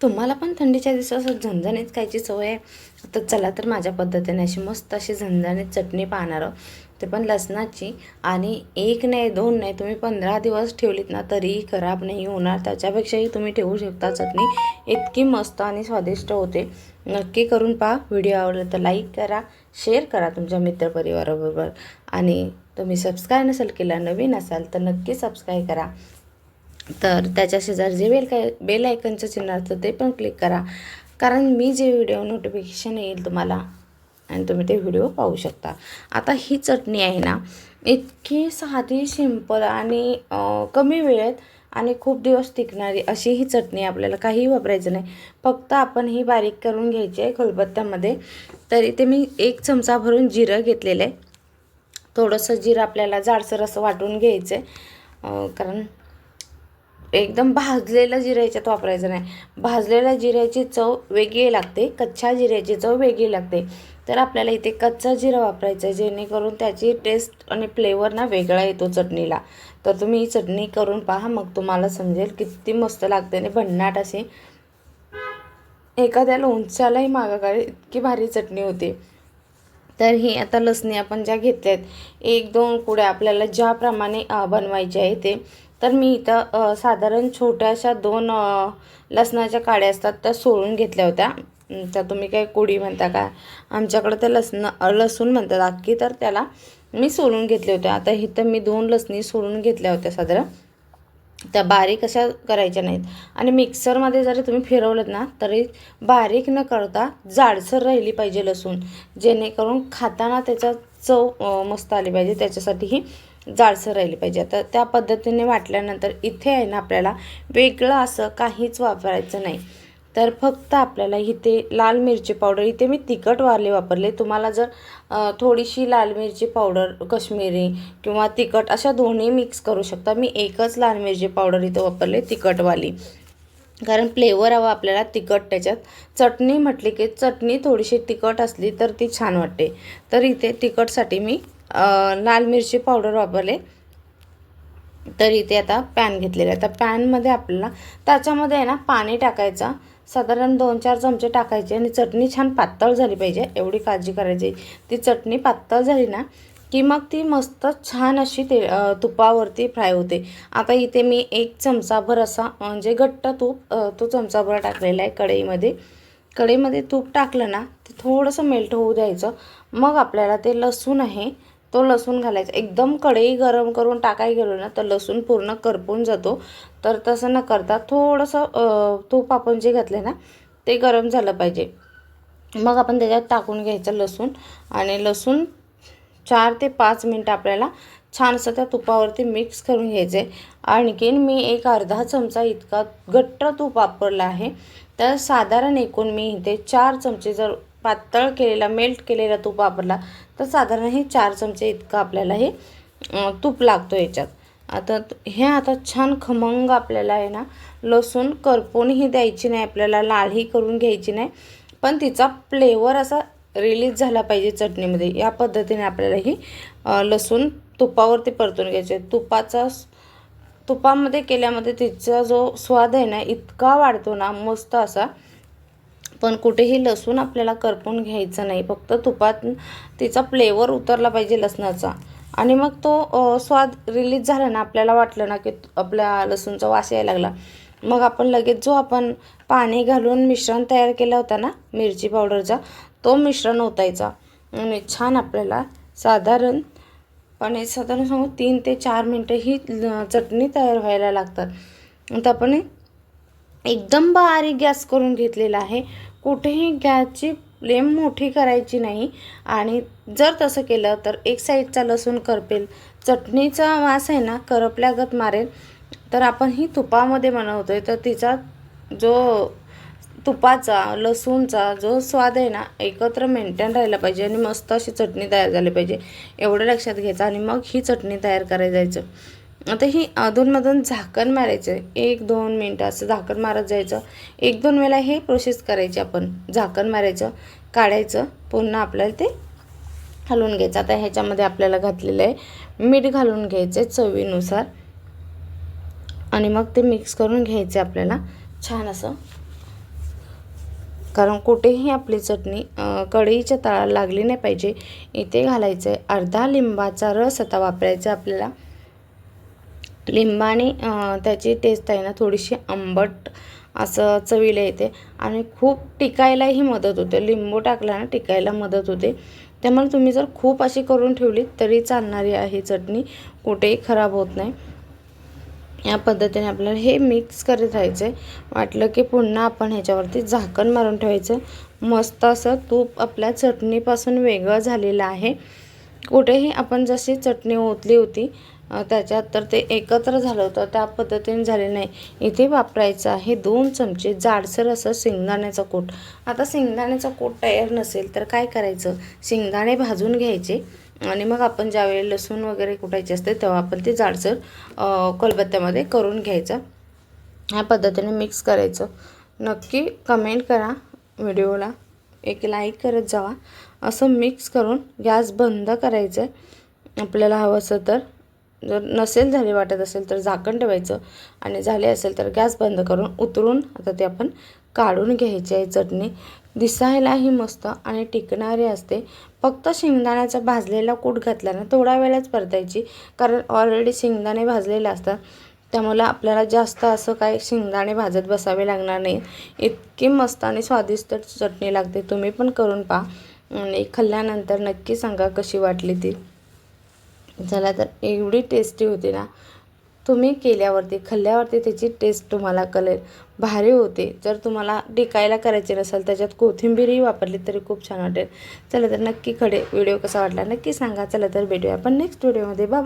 तुम्हाला पण थंडीच्या दिवसात असं झणझणीत खायची सवय आहे? तर चला तर माझ्या पद्धतीने अशी मस्त अशी झणझणीत चटणी पाहणार ते पण लसणाची. आणि एक नाही दोन नाही तुम्ही पंधरा दिवस ठेवलीत ना तरीही खराब नाही होणार. त्याच्यापेक्षाही तुम्ही ठेवू शकता चटणी. इतकी मस्त आणि स्वादिष्ट होते. नक्की करून पहा. व्हिडिओ आवडला तर लाईक करा शेअर करा तुमच्या मित्रपरिवाराबरोबर. आणि तुम्ही सबस्क्राईब नसेल केला नवीन असाल तर नक्की सबस्क्राईब करा. तर त्याच्या शेजारी जे बेल काय बेल आयकनचं चिन्ह असतं ते पण क्लिक करा. कारण मी जे व्हिडिओ नोटिफिकेशन येईल तुम्हाला आणि तुम्ही ते व्हिडिओ पाहू शकता. आता ही चटणी आहे ना इतकी साधी सिंपल आणि कमी वेळेत आणि खूप दिवस टिकणारी अशी ही चटणी आपल्याला काहीही वापरायचं नाही. फक्त आपण ही बारीक करून घ्यायची आहे खलबत्त्यामध्ये तर इथे मी एक चमचा भरून जिरं घेतलेलं आहे. थोडंसं जिरं आपल्याला जाडसर असं वाटून घ्यायचं आहे कारण एकदम भाजलेलं जिऱ्याच्यात वापरायचं नाही. भाजलेल्या जिऱ्याची चव वेगळी लागते कच्च्या जिऱ्याची चव वेगळी लागते. तर आपल्याला इथे कच्चा जिरा वापरायचा आहे जेणेकरून त्याची टेस्ट आणि फ्लेवर ना वेगळा येतो चटणीला. तर तुम्ही ही चटणी करून पहा मग तुम्हाला समजेल किती मस्त लागते आणि भन्नाट असे एखाद्या लोणच्यालाही मागाकडे इतकी भारी चटणी होते. तर ही आता लसणी आपण ज्या घेतल्यात एक दोन कुड्या आपल्याला ज्याप्रमाणे बनवायचे आहे ते तर मी इथं साधारण छोट्याशा दोन लसणाच्या काड्या असतात त्या सोलून घेतल्या होत्या. त्या तुम्ही काय कोडी म्हणता का? आमच्याकडं त्या लसण लसूण म्हणतात. अख्खी तर त्याला मी सोलून घेतले होते आता इथं मी दोन लसणी सोलून घेतल्या होत्या साधारण. त्या बारीक अशा करायच्या नाहीत. आणि मिक्सरमध्ये जरी तुम्ही फिरवलं ना तरी बारीक न करता जाडसर राहिली पाहिजे लसूण. जेणेकरून खाताना त्याचा चव मस्त आली पाहिजे. त्याच्यासाठीही जाडसर राहिली पाहिजे. आता त्या पद्धतीने वाटल्यानंतर इथे आहे ना आपल्याला वेगळं असं काहीच वापरायचं नाही. तर फक्त आपल्याला इथे लाल मिरची पावडर इथे मी तिखट वाले वापरले. तुम्हाला जर थोडीशी लाल मिरची पावडर कश्मीरी किंवा तिखट अशा दोन्ही मिक्स करू शकता. मी एकच लाल मिरची पावडर इथं वापरले तिखटवाली. कारण फ्लेवर हवा आपल्याला तिखट त्याच्यात. चटणी म्हटली की चटणी थोडीशी तिखट असली तर ती छान वाटते. तर इथे तिखटसाठी मी लाल मिरची पावडर वापरले. तर इथे आता पॅन घेतलेला आहे तर पॅनमध्ये आपल्याला त्याच्यामध्ये आहे ना पाणी टाकायचं. साधारण दोन चार चमचे टाकायचे आणि चटणी छान पातळ झाली पाहिजे एवढी काळजी करायची. ती चटणी पातळ झाली ना की मग ती मस्त छान अशी ते तुपावरती फ्राय होते. आता इथे मी एक चमचाभर असा म्हणजे घट्ट तूप तो चमचाभर टाकलेला आहे कढईमध्ये. कढईमध्ये तूप टाकलं ना ते थोडंसं मेल्ट होऊ द्यायचं. मग आपल्याला ते लसूण आहे तो लसूण घालायचा. एकदम कढई गरम करून टाकाय गेलो ना तर लसूण पूर्ण करपून जातो. तर तसं न करता थोडंसं तूप आपण जे घातलं ना ते गरम झालं पाहिजे. मग आपण त्याच्यात टाकून घ्यायचं लसूण आणि लसूण चार ते पाच मिनटं आपल्याला छानसं त्या तुपावरती मिक्स करून घ्यायचं आहे आणखीन मी एक अर्धा चमचा इतका घट्ट तूप वापरला आहे. तर साधारण एकूण मी इथे चार चमचे जर पातळ केलेला मेल्ट केलेला तूप वापरला तर साधारण हे चार चमचे इतकं आपल्याला हे तूप लागतो याच्यात. आता त- हे आता छान खमंग आपल्याला आहे ना लसूण करपूनही द्यायची नाही आपल्याला लालही करून घ्यायची नाही पण तिचा फ्लेवर असा रिलीज झाला पाहिजे चटणीमध्ये. या पद्धतीने आपल्याला ही लसूण तुपावरती परतून घ्यायचे. तुपाचा तुपामध्ये केल्यामध्ये तिचा जो स्वाद आहे ना इतका वाढतो ना मस्त असा पण कुठेही लसूण आपल्याला करपून घ्यायचं नाही. फक्त तुपात तिचा फ्लेवर उतरला पाहिजे लसणाचा. आणि मग तो स्वाद रिलीज झाला ना आपल्याला वाटलं ना की आपल्या लसूणचा वास यायला लागला. मग आपण लगेच जो आपण पाणी घालून मिश्रण तयार केला होता ना मिरची पावडरचा तो मिश्रण ओतायचा. आणि छान आपल्याला साधारण पण साधारण सांगू तीन ते चार मिनटं ही चटणी तयार व्हायला लागतात. आता आपण एकदम बारीक गॅस करून घेतलेला आहे. कुठेही गॅसची फ्लेम मोठी करायची नाही. आणि जर तसं केलं तर एक साईडचा लसूण करपेल. चटणीचा वास आहे ना करपल्यागत मारेल. तर आपण ही तुपामध्ये बनवतो आहे तर तिचा जो तुपाचा लसूणचा जो स्वाद आहे ना एकत्र मेंटेन राहिला पाहिजे आणि मस्त अशी चटणी तयार झाली पाहिजे. एवढं लक्षात घ्यायचं आणि मग ही चटणी तयार करायला जायचं. आता ही अधूनमधून झाकण मारायचं. एक दोन मिनटं असं झाकण मारत जायचं. एक दोन वेळा हे प्रोसेस करायची आपण. झाकण मारायचं काढायचं पुन्हा आपल्याला ते हलवून घ्यायचं. आता ह्याच्यामध्ये आपल्याला घातलेलं आहे मीठ घालून घ्यायचं आहे चवीनुसार. आणि मग ते मिक्स करून घ्यायचे आपल्याला. छान असं. कारण कुठेही आपली चटणी कढईच्या तळाला लागली नाही पाहिजे. इथे घालायचं आहे अर्धा लिंबाचा रस आता वापरायचा आपल्याला. लिंबाने त्याची टेस्ट आहे ना थोडीशी आंबट असं चवीला येते. आणि खूप टिकायलाही मदत होते. लिंबू टाकला ना टिकायला मदत होते. त्यामुळे तुम्ही जर खूप अशी करून ठेवली तरी चालणारी आहे चटणी. कुठेही खराब होत नाही. या पद्धतीने आपल्याला हे मिक्स करत राहायचं. आहे वाटलं की पुन्हा आपण ह्याच्यावरती झाकण मारून ठेवायचं. मस्त असं तूप आपल्या चटणीपासून वेगळं झालेलं आहे. कुठेही आपण जशी चटणी ओतली होती त्याच्यात तर ते एकत्र झालं होतं त्या पद्धतीने झाले नाही. इथे वापरायचं आहे दोन चमचे जाडसर असं शेंगदाण्याचा कूट. आता शेंगदाण्याचा कूट तयार नसेल तर काय करायचं? शेंगदाणे भाजून घ्यायचे आणि मग आपण ज्यावेळी लसूण वगैरे कुटायचे असते तेव्हा आपण ते जाडसर कोलबत्त्यामध्ये करून घ्यायचं. ह्या पद्धतीने मिक्स करायचं. नक्की कमेंट करा व्हिडिओला. एक लाईक करत जावा. असं मिक्स करून गॅस बंद करायचं आहे आपल्याला हवं असं तर जर नसेल झाले वाटत असेल तर झाकण ठेवायचं. आणि झाले असेल तर गॅस बंद करून उतरून आता ते आपण काढून घ्यायची आहे चटणी. दिसायलाही मस्त आणि टिकणारी असते. फक्त शेंगदाण्याचा भाजलेला कूट घातला ना थोडा वेळाच परतायची. कारण ऑलरेडी शेंगदाणे भाजलेले असतात. त्यामुळे आपल्याला जास्त असं काय शेंगदाणे भाजत बसावे लागणार नाही. इतकी मस्त आणि स्वादिष्ट चटणी लागते. तुम्ही पण करून पहा. आणि खाल्ल्यानंतर नक्की सांगा कशी वाटली ती. चला तर एवढी टेस्टी होती ना. तुम्ही केल्यावरती खाल्ल्यावरती त्याची टेस्ट तुम्हाला कळेल. भारी होते. जर तुम्हाला टिकायला करायचे नसेल त्याच्यात कोथिंबीरही वापरली तरी खूप छान वाटेल. चला तर नक्की खडे व्हिडिओ कसा वाटला नक्की सांगा. चला तर भेटूया आपण नेक्स्ट व्हिडिओमध्ये बाय